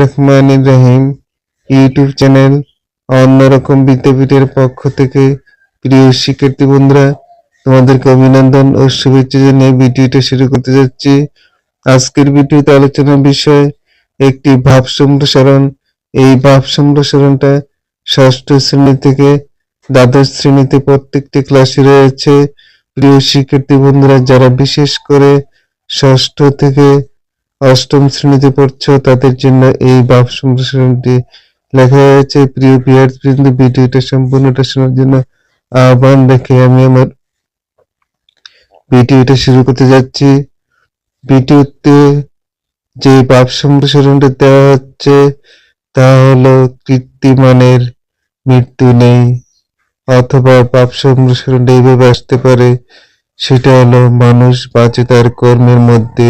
রহমান রহিম YouTube channel অন্যরকম বিদ্যাপীঠের পক্ষ থেকে প্রিয় শিক্ষার্থী বন্ধুরা, তোমাদেরকে অভিনন্দন ও শুভেচ্ছা জানিয়ে ভিডিওটা শুরু করতে যাচ্ছি। আজকের ভিডিওতে আলোচনার বিষয় একটি ভাব সম্প্রসারণ এই ভাব সম্প্রসারণটা ষষ্ঠ শ্রেণি থেকে দ্বাদশ শ্রেণীতে প্রত্যেকটি ক্লাসে রয়েছে। প্রিয় শিক্ষার্থী বন্ধুরা, যারা বিশেষ করে ষষ্ঠ থেকে অষ্টম শ্রেণীতে পড়ছো, তাদের জন্য এই ভাব সম্প্রসারণটি লেখা হয়েছে। প্রিয় বিদ্যার্থীবৃন্দ ভিডিওটা সম্পূর্ণটা শোনার জন্য আহ্বান রেখে আমি আমার ভিডিওটা শুরু করতে যাচ্ছি। ভিডিওতে যে ভাব সম্প্রসারণটা দেওয়া হচ্ছে, তা হলো কৃত্রিমানের মৃত্যু নেই, অথবা পাপ সম্প্রসারণটা এইভাবে আসতে পারে, সেটা হলো মানুষ বাঁচে তার কর্মের মধ্যে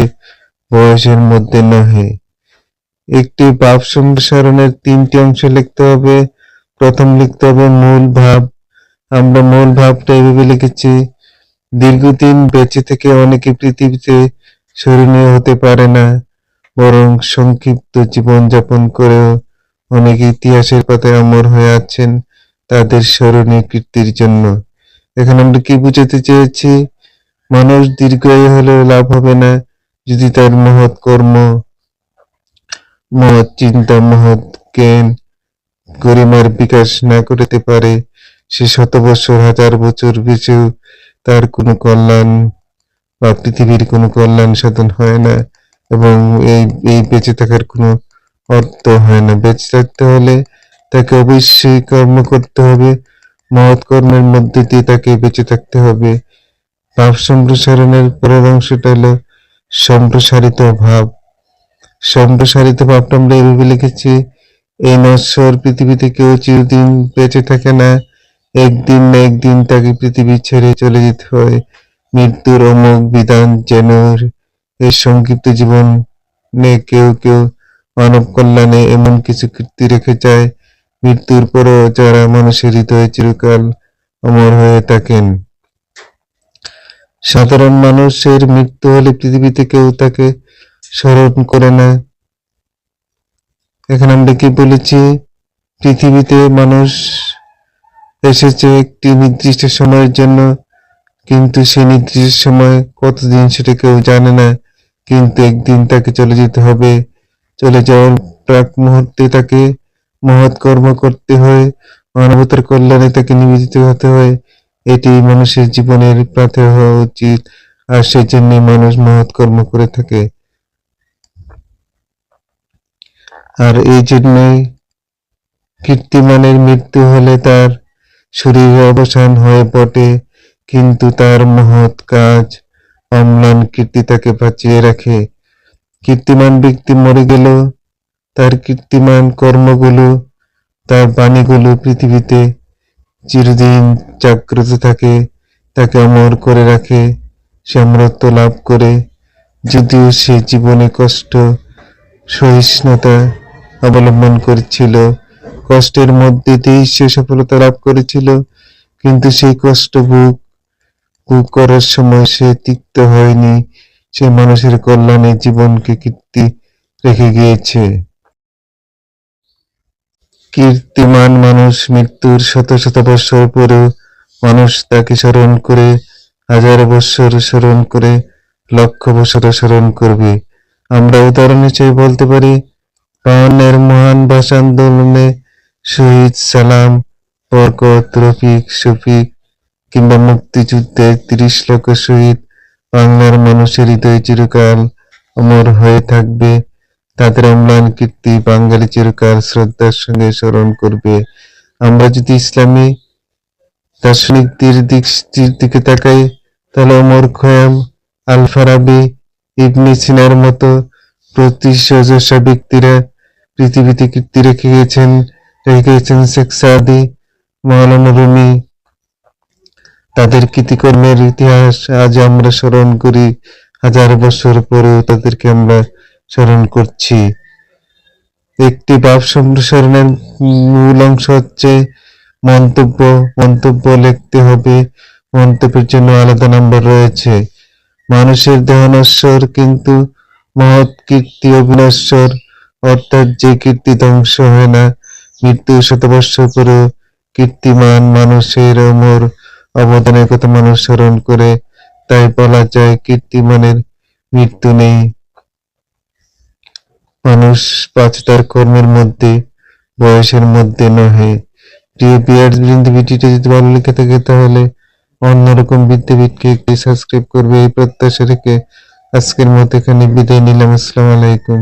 বয়সের মধ্যে নহে। একটি ভাব সম্প্রসারণের তিনটি অংশ লিখতে হবে। প্রথম লিখতে হবে মূল ভাব। আমরা মূল ভাবটা এইভাবে লিখেছি। দীর্ঘদিন বেঁচে থেকে অনেকে পৃথিবীতে স্মরণীয় হতে পারে না, বরং সংক্ষিপ্ত জীবন যাপন করেও অনেকে ইতিহাসের পাতায় অমর হয়ে আছেন তাদের স্মরণীয় কীর্তির জন্য। এখানে আমরা কি বুঝাতে চেয়েছি? মানুষ দীর্ঘায়ু হলেও লাভ হবে না। যদি তার মহৎ কর্ম, মহৎ চিন্তা, মহৎ জ্ঞান গরিমার বিকাশ না করতে পারে, সে শত বছর, হাজার বছর বেঁচেও তার কোনো কল্যাণ বা পৃথিবীর কোনো কল্যাণ সাধন হয় না এবং এই এই বেঁচে থাকার কোনো অর্থ হয় না। বেঁচে থাকতে হলে তাকে অবশ্যই কর্ম করতে হবে, মহৎ কর্মের মধ্যে দিয়ে তাকে বেঁচে থাকতে হবে। ভাব সম্প্রসারণের পরের অংশটা হলো সম্প্রসারিত ভাব। সম্প্রসারিত ভাবটা আমরা এইভাবে লিখেছি, এই নশ্বর পৃথিবীতে কেউ চিরদিন বেঁচে থাকে না। একদিন না একদিন তাকে পৃথিবী ছেড়ে চলে যেতে হয়। মৃত্যুর অমুক বিধান যেন এই সংক্ষিপ্ত জীবন নে কেউ কেউ। মানব কল্যাণে এমন কিছু কীর্তি রেখে যায়। মৃত্যুর পরও যারা মানুষের হৃদয়ে চিরকাল অমর হয়ে থাকেন। সাধারণ মানুষের মৃত্যু হলে পৃথিবীতে কেউ তাকে স্মরণ করে না এখানে আমরা কি বলেছি? পৃথিবীতে মানুষ এসেছে একটি নির্দিষ্ট সময়ের জন্য, কিন্তু সে নির্দিষ্ট সময় কতদিন সেটা কেউ জানে না, কিন্তু একদিন তাকে চলে যেতে হবে। চলে যাওয়ার প্রাক মুহূর্তে তাকে মহৎ কর্ম করতে হয়, মানবতার কল্যাণে তাকে নিবেদিত হতে হয়। এটি মানুষের জীবনের প্রাথে হওয়া উচিত, আর সেজন্য মানুষ মহৎ কর্ম করে থাকে। আর এই জন্যই কীর্তিমানের মৃত্যু হলে তার শরীরে অবসান হয়ে বটে, কিন্তু তার মহৎ কাজ অম্লান কীর্তি তাকে বাঁচিয়ে রাখে। কীর্তিমান ব্যক্তি মরে গেল তার কীর্তিমান কর্মগুলো, তার বাণীগুলো পৃথিবীতে চিরদিন জাগ্রত থাকে, তাকে অমর করে রাখে, সে অমরত্ব লাভ করে। যদিও সে জীবনে কষ্ট, সহিষ্ণুতা অবলম্বন করেছিল, কষ্টের মধ্যে দিয়েই সে সফলতা লাভ করেছিল, কিন্তু সেই কষ্ট ভোগ ভোগ করার সময় সে তিক্ত হয়নি, সে মানুষের কল্যাণে জীবনকে কীর্তি রেখে গিয়েছে। কীর্তিমান মানুষ মৃত্যুর শত শত বৎসর পরেও মানুষ তাকে স্মরণ করে, হাজার বৎসর স্মরণ করে, লক্ষ বছর স্মরণ করবে। আমরা উদাহরণ হিসেবে বলতে পারি পাওয়ানের মহান ভাষা আন্দোলনে শহীদ সালাম, বরকত, রফিক, শফিক কিংবা মুক্তিযুদ্ধে তিরিশ লক্ষ শহীদ, বাংলার মানুষের হৃদয় চিরকাল অমর হয়ে থাকবে। তাদের অম্লান কীর্তি, বাঙালি চিরকাল শ্রদ্ধার সঙ্গে স্মরণ করবে। আমরা যদি ইসলামী দার্শনিকদের দিক দিকে তাকাই, তাহলে অমর খয়াম আল ফারাবি ইবনে সিনার মতো প্রতিশোজসা ব্যক্তিরা পৃথিবীতে কীর্তি রেখে গেছেন রেখে গেছেন শেখ সাদি মৌলানা তাদের কৃতিকর্মের ইতিহাস আজ আমরা স্মরণ করি। হাজার বছর পরেও তাদেরকে আমরা স্মরণ করছি। একটি ভাব সম্প্রসারণের মূল অংশ হচ্ছে মন্তব্য। মন্তব্য লিখতে হবে। মন্তব্যের জন্য আলাদা নাম্বার রয়েছে। মানুষের দেহ নশ্বর কিন্তু মহৎ কীর্তি অবিনশ্বর, অর্থাৎ যে কীর্তি ধ্বংস হয় না, মৃত্যু শতবর্ষ পরেও কীর্তিমান মানুষের অমর অবদানের কথা মানুষ স্মরণ করে। তাই বলা যায় কীর্তিমানের মৃত্যু নেই। মানুষ পাঁচটার কর্মের মধ্যে, বয়সের মধ্যে নহে। প্রিয় বিয়ার্স বৃন্দ যদি ভালো লেগে থাকে, তাহলে অন্যরকম বিদ্যাপীঠকে একটি সাবস্ক্রাইব করবে এই প্রত্যাশা রেখে আজকের মতো এখানে বিদায় নিলাম। আসসালামু আলাইকুম।